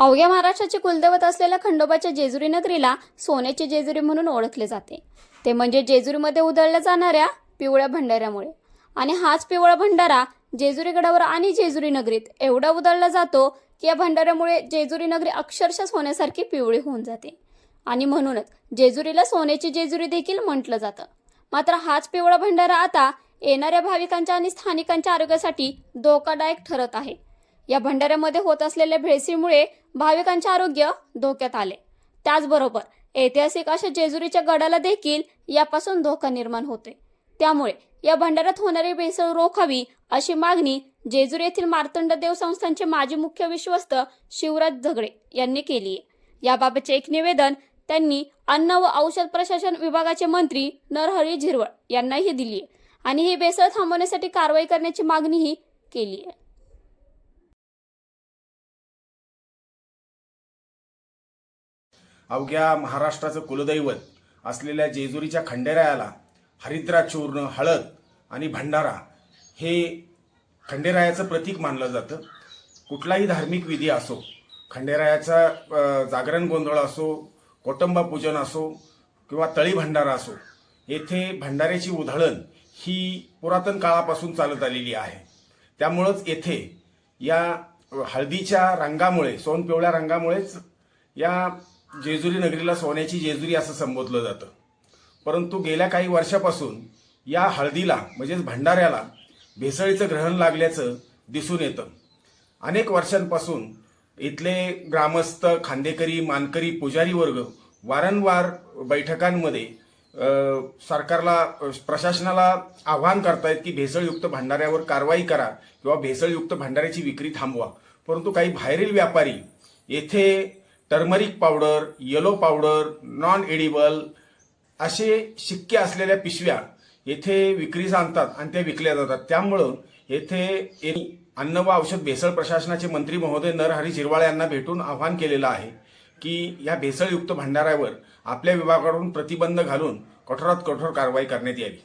अवघ्या महाराष्ट्राचे कुलदैवत असलेल्या खंडोबाच्या जेजुरी नगरीला सोन्याची जेजुरी म्हणून ओळखले जाते. ते म्हणजे जेजुरीमध्ये उधळल्या जाणाऱ्या पिवळ्या भंडाऱ्यामुळे. आणि हाच पिवळा भंडारा जेजुरी गडावर आणि जेजुरी नगरीत एवढा उधळला जातो की या भंडाऱ्यामुळे जेजुरी नगरी अक्षरशः सोन्यासारखी पिवळी होऊन जाते. आणि म्हणूनच जेजुरीला सोन्याची जेजुरी देखील म्हटलं जातं. मात्र हाच पिवळा भंडारा आता येणाऱ्या भाविकांच्या आणि स्थानिकांच्या आरोग्यासाठी धोकादायक ठरत आहे. या भंडाऱ्यामध्ये होत असलेल्या भेळसीमुळे भाविकांचे आरोग्य धोक्यात आले. त्याचबरोबर ऐतिहासिक अशा जेजुरीच्या गडाला देखील यापासून धोका निर्माण होते त्यामुळे या भंडाऱ्यात होणारी भेसळ रोखावी अशी मागणी जेजुरी येथील मार्तंड देव संस्थांचे माजी मुख्य विश्वस्त शिवराज झगडे यांनी केली आहे. याबाबतचे एक निवेदन त्यांनी अन्न व औषध प्रशासन विभागाचे मंत्री नरहरी झिरवळ यांनाही दिली आहे आणि ही भेसळ थांबवण्यासाठी कारवाई करण्याची मागणीही केली आहे. अवघ्या महाराष्ट्राचं कुलदैवत असलेल्या जेजुरीच्या खंडेरायाला हरिद्रा चूर्ण हळद आणि भंडारा हे खंडेरायाचं प्रतीक मानलं जातं. कुठलाही धार्मिक विधी असो खंडेरायाचा जागरण गोंधळ असो कोटंबा पूजन असो किंवा तळी भंडारा असो येथे भंडाऱ्याची उधळण ही पुरातन काळापासून चालत आलेली आहे. त्यामुळंच येथे या हळदीच्या रंगामुळे सोनपिवळ्या रंगामुळेच या जेजुरी नगरीला सोन्याची जेजुरी असं संबोधलं जातं. परंतु गेल्या काही वर्षापासून या हळदीला म्हणजेच भंडाऱ्याला भेसळीचं ग्रहण लागल्याचं दिसून येतं. अनेक वर्षांपासून इथले ग्रामस्थ खांदेकरी मानकरी पुजारी वर्ग वारंवार बैठकांमध्ये सरकारला प्रशासनाला आव्हान करतायत की भेसळयुक्त भांडाऱ्यावर कारवाई करा किंवा भेसळयुक्त भांडाऱ्याची विक्री थांबवा. परंतु काही बाहेरील व्यापारी येथे turmeric powder yellow powder non edible असे शिक्के असलेल्या पिशव्या येथे विक्रीस आणतात आणि त्या विकल्या जातात. त्यामुळं येथे अन्न व औषध भेसळ प्रशासनाचे मंत्री महोदय नरहरी झिरवाळ यांना भेटून आवाहन केलेलं आहे की या भेसळयुक्त भंडाऱ्यावर आपल्या विभागाकडून प्रतिबंध घालून कठोरात कठोर कारवाई करण्यात यावी.